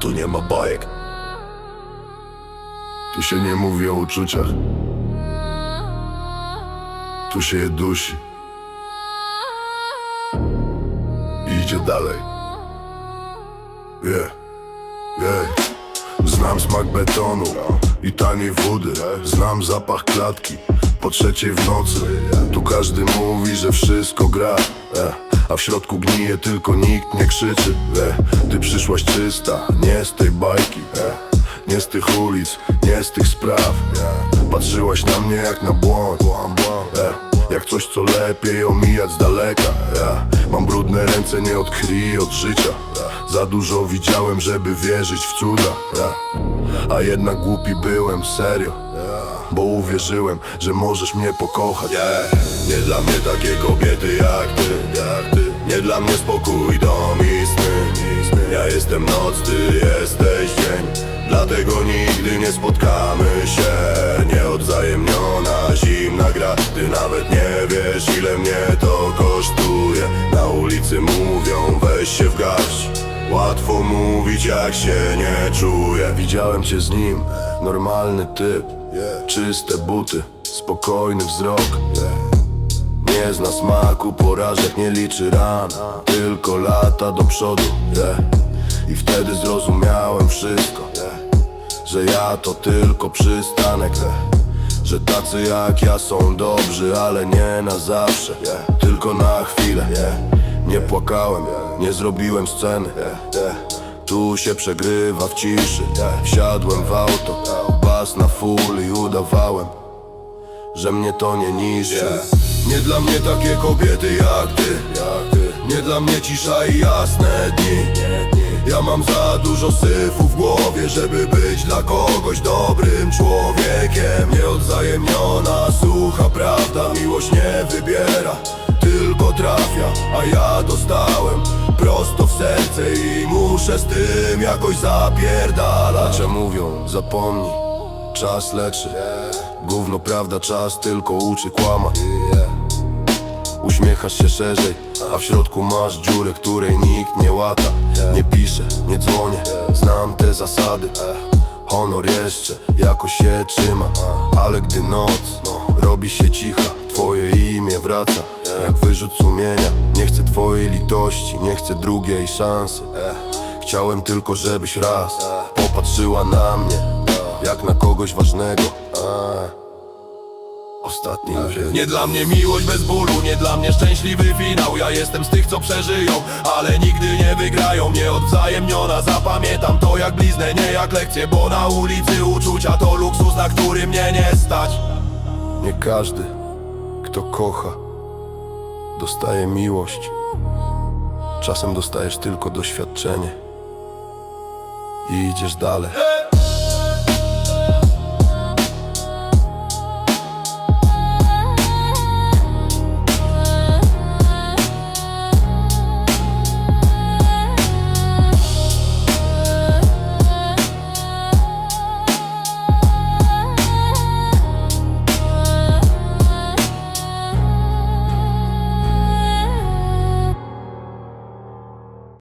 tu nie ma bajek. Tu się nie mówi o uczuciach. Tu się je dusi. I idzie dalej. Yeah, yeah Znam smak betonu i taniej wody. Znam zapach klatki po trzeciej w nocy. Tu każdy mówi, że wszystko gra. Eh, A w środku gnije, tylko nikt nie krzyczy eh, Ty przyszłaś czysta, nie z tej bajki eh, Nie z tych ulic, nie z tych spraw eh, Patrzyłaś na mnie jak na błąd eh, Jak coś co lepiej omijać z daleka eh, Mam brudne ręce nie od krwi, od życia eh, Za dużo widziałem, żeby wierzyć w cuda eh, A jednak głupi byłem, serio bo uwierzyłem, że możesz mnie pokochać. Nie dla mnie takie kobiety jak ty, jak ty. Nie dla mnie spokój, dom i sny Ja jestem noc, ty jesteś dzień. Dlatego nigdy nie spotkamy się. Nieodzajemniona, zimna gra. Ty nawet nie wiesz ile mnie to kosztuje. Na ulicy mówią weź się w garść Łatwo mówić jak się nie czuję. Widziałem cię z nim, normalny typ. Czyste buty, spokojny wzrok. Nie zna smaku porażek, nie liczy ran. Tylko lata do przodu. I wtedy zrozumiałem wszystko. Że ja to tylko przystanek. Że tacy jak ja są dobrzy, ale nie na zawsze. Tylko na chwilę Nie płakałem, nie zrobiłem sceny. Tu się przegrywa w ciszy. Wsiadłem w auto, bas na full i udawałem Że mnie to nie niszczy. Nie dla mnie takie kobiety jak ty. Nie dla mnie cisza i jasne dni. Ja mam za dużo syfu w głowie, żeby być dla kogoś dobrym człowiekiem. Nieodzajemniona, sucha prawda, miłość nie wybiera trafia, a ja dostałem prosto w serce i muszę z tym jakoś zapierdalać. A mówią, zapomnij, czas leczy. Gówno prawda, czas tylko uczy kłamać Uśmiechasz się szerzej, a w środku masz dziurę, której nikt nie łata. Nie piszę, nie dzwonię, znam te zasady. Honor jeszcze jakoś się trzyma Ale gdy noc robi się cicha Twoje imię wraca wyrzut sumienia. Nie chcę twojej litości, nie chcę drugiej szansy. Chciałem tylko, żebyś raz popatrzyła na mnie Jak na kogoś ważnego. Ostatni już jest Nie dla mnie miłość bez bólu, nie dla mnie szczęśliwy finał. Ja jestem z tych co przeżyją, ale nigdy nie wygrają. Nieodzajemniona, zapamiętam to jak bliznę, nie jak lekcję Bo na ulicy uczucia to luksus, na który mnie nie stać. Nie każdy, kto kocha, dostaje miłość. Czasem dostajesz tylko doświadczenie i idziesz dalej.